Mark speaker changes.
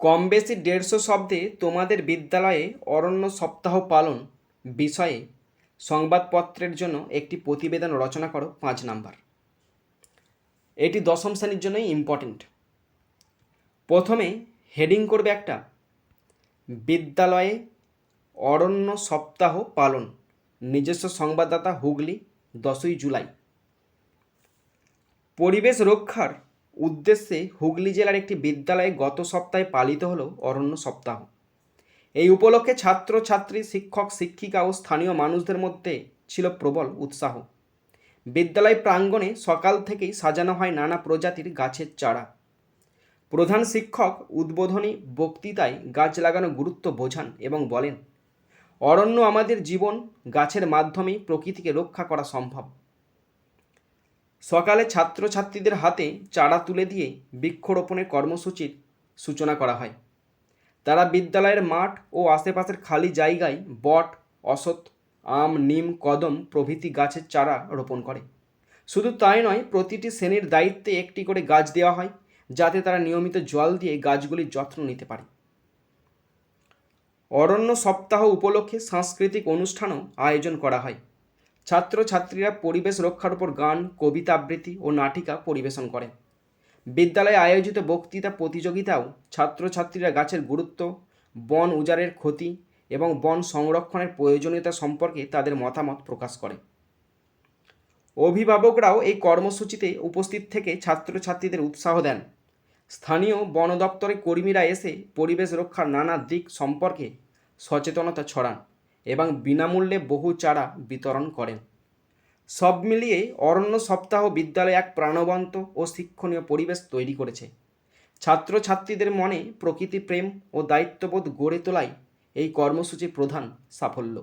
Speaker 1: কম বেশি দেড়শো শব্দে তোমাদের বিদ্যালয়ে অরণ্য সপ্তাহ পালন বিষয়ে সংবাদপত্রের জন্য একটি প্রতিবেদন রচনা করো, পাঁচ নাম্বার। এটি দশম শ্রেণির জন্যই ইম্পর্টেন্ট প্রথমে হেডিং করবে একটা, বিদ্যালয়ে অরণ্য সপ্তাহ পালন, নিজস্ব সংবাদদাতা হুগলি, দশই জুলাই। পরিবেশ রক্ষার উদ্দেশ্যে হুগলি জেলার একটি বিদ্যালয়ে গত সপ্তাহে পালিত হলো অরণ্য সপ্তাহ। এই উপলক্ষে ছাত্র ছাত্রী শিক্ষক, শিক্ষিকা ও স্থানীয় মানুষদের মধ্যে ছিল প্রবল উৎসাহ। বিদ্যালয় প্রাঙ্গণে সকাল থেকেই সাজানো হয় নানা প্রজাতির গাছের চারা। প্রধান শিক্ষক উদ্বোধনী বক্তৃতায় গাছ লাগানো গুরুত্ব বোঝান এবং বলেন, অরণ্য আমাদের জীবন গাছের মাধ্যমেই প্রকৃতিকে রক্ষা করা সম্ভব। সকালে ছাত্রছাত্রীদের হাতে চারা তুলে দিয়ে বৃক্ষরোপণের কর্মসূচির সূচনা করা হয়। তারা বিদ্যালয়ের মাঠ ও আশেপাশের খালি জায়গায় বট অসৎ আম, নিম, কদম প্রভৃতি গাছের চারা রোপণ করে। শুধু তাই নয়, প্রতিটি শ্রেণির দায়িত্বে একটি করে গাছ দেওয়া হয়, যাতে তারা নিয়মিত জল দিয়ে গাছগুলির যত্ন নিতে পারে। অরণ্য সপ্তাহ উপলক্ষে সাংস্কৃতিক অনুষ্ঠানও আয়োজন করা হয়। ছাত্রছাত্রীরা পরিবেশ রক্ষার উপর গান, কবিতা আবৃত্তি ও নাটিকা পরিবেশন করে। বিদ্যালয়ে আয়োজিত বক্তৃতা প্রতিযোগিতাও ছাত্রছাত্রীরা গাছের গুরুত্ব, বন উজাড়ের ক্ষতি এবং বন সংরক্ষণের প্রয়োজনীয়তা সম্পর্কে তাদের মতামত প্রকাশ করে। অভিভাবকরাও এই কর্মসূচিতে উপস্থিত থেকে ছাত্রছাত্রীদের উৎসাহ দেন। স্থানীয় বন দপ্তরের কর্মীরা এসে পরিবেশ রক্ষার নানা দিক সম্পর্কে সচেতনতা ছড়ান। এবং বিনামূল্যে বহু চারা বিতরণ করেন। সব মিলিয়ে অরণ্য সপ্তাহ বিদ্যালয়ে এক প্রাণবন্ত ও শিক্ষণীয় পরিবেশ তৈরি করেছে। ছাত্রছাত্রীদের মনে প্রকৃতি প্রেম ও দায়িত্ববোধ গড়ে তোলাই এই কর্মসূচির প্রধান সাফল্য।